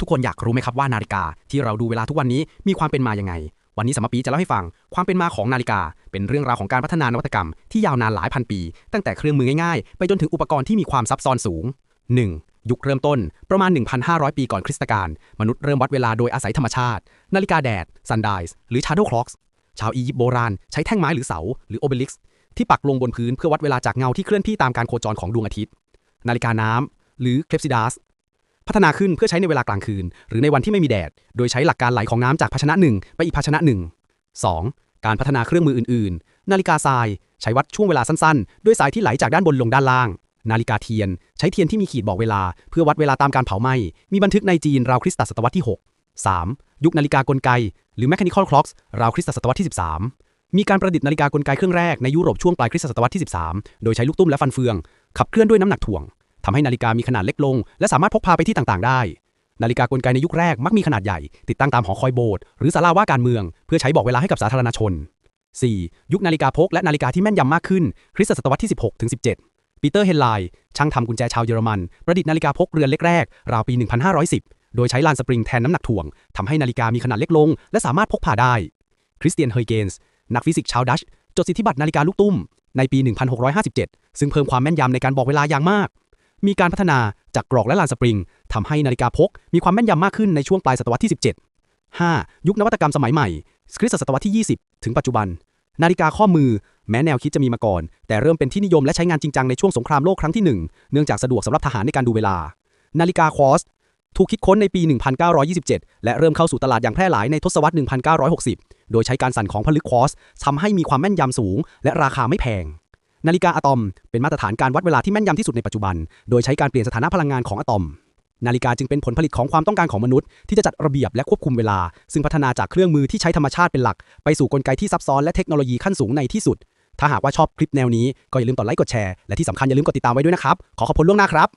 ทุกคนอยากรู้ไหมครับว่านาฬิกาที่เราดูเวลาทุกวันนี้มีความเป็นมายังไง วันนี้สมปีจะเล่าให้ฟังความเป็นมาของนาฬิกา เป็นเรื่องราวของการพัฒนานวัตกรรมที่ยาวนานหลายพันปี ตั้งแต่เครื่องมือง่ายๆ ไปจนถึงอุปกรณ์ที่มีความซับซ้อนสูง 1. ยุคเริ่มต้น ประมาณ 1,500 ปีก่อนคริสตกาลมนุษย์เริ่มวัดเวลาโดยอาศัยธรรมชาติ นาฬิกาแดด sundial หรือ shadow clocks ชาวอียิปต์โบราณใช้แท่งไม้หรือเสาหรือ obelix ที่ปักลงบนพื้นเพื่อวัดเวลาจากเงาที่เคลื่อนที่ตามการโคจรของดวงอาทิตย์ นาฬิกาน้ำหรือ clepsydras พัฒนาขึ้นเพื่อใช้ในเวลากลางคืน หรือในวันที่ไม่มีแดด โดยใช้หลักการไหลของน้ำจากภาชนะหนึ่งไปอีกภาชนะหนึ่ง 2. การพัฒนาเครื่องมืออื่น ๆ นาฬิกาทราย ใช้วัดช่วงเวลาสั้นๆ ด้วยสายที่ไหลจากด้านบนลงด้านล่าง นาฬิกาเทียน ใช้เทียนที่มีขีดบอกเวลา เพื่อวัดเวลาตามการเผาไหม้ มีบันทึกในจีนราวคริสตศตวรรษที่ 6 3. ยุคนาฬิกากลไก หรือ mechanical clocks ราวคริสตศตวรรษที่ 13 มีการประดิษฐ์นาฬิกากลไกเครื่องแรกในยุโรปช่วงปลายคริสตศตวรรษที่ 13 โดยใช้ลูกตุ้มและฟันเฟือง ขับเคลื่อนด้วยน้ำหนักถ่วง ทำให้นาฬิกามีขนาดเล็กลง และสามารถพกพาไปที่ต่างๆ ได้ นาฬิกากลไกในยุคแรกมักมีขนาดใหญ่ ติดตั้งตามหอคอยโบสถ์หรือศาลาว่าการเมือง เพื่อใช้บอกเวลาให้กับสาธารณชน 4. ยุคนาฬิกาพกและนาฬิกาที่แม่นยำมากขึ้น คริสตศตวรรษที่ 16ถึง17 ปีเตอร์เฮนไลน์ช่างทำกุญแจชาวเยอรมัน ประดิษฐ์นาฬิกาพกเรือนเล็กแรกราวปี 1510 โดยใช้ลานสปริงแทนน้ำหนักถ่วงทำให้นาฬิกามีขนาดเล็กลง และสามารถพกพาได้ คริสเตียนเฮยเกนส์นักฟิสิกส์ชาวดัชจดสิทธิบัตรนาฬิกาลูกตุ้มในปี 1657 ซึ่งเพิ่มความแม่นยำในการบอกเวลาอย่างมาก มีการพัฒนาจากกรอกและลานสปริงทำให้นาฬิกาพก มีความแม่นยำมากขึ้นในช่วงปลายศตวรรษที่ 17 5. ยุคนวัตกรรมสมัยใหม่คริสตศตวรรษที่ 20 ถึงปัจจุบัน นาฬิกาข้อมือ แม้แนวคิดจะมีมาก่อน แต่เริ่มเป็นที่นิยมและใช้งานจริงจังในช่วงสงครามโลกครั้งที่ 1 เนื่องจากสะดวกสำหรับทหารในการดูเวลา นาฬิกาควอสถูกคิดค้นในปี 1927 และเริ่มเข้าสู่ตลาดอย่างแพร่หลายในทศวรรษ 1960 โดยใช้การสั่นของผลึกควอสทำให้มีความแม่นยำสูง และราคาไม่แพง นาฬิกาอะตอม เป็นมาตรฐานการวัดเวลาที่แม่นยำที่สุดในปัจจุบัน โดยใช้การเปลี่ยนสถานะพลังงานของอะตอม นาฬิกาจึงเป็นผลผลิตของความต้องการของมนุษย์ ที่จะจัดระเบียบและควบคุมเวลา ซึ่งพัฒนาจากเครื่องมือที่ใช้ธรรมชาติเป็นหลัก ไปสู่กลไกที่ซับซ้อนและเทคโนโลยีขั้นสูงในที่สุด ถ้าหากว่าชอบคลิปแนวนี้ก็อย่าลืมกดไลค์กดแชร์และที่สำคัญอย่าลืมกดติดตามไว้ด้วยนะครับขอขอบคุณล่วงหน้าครับ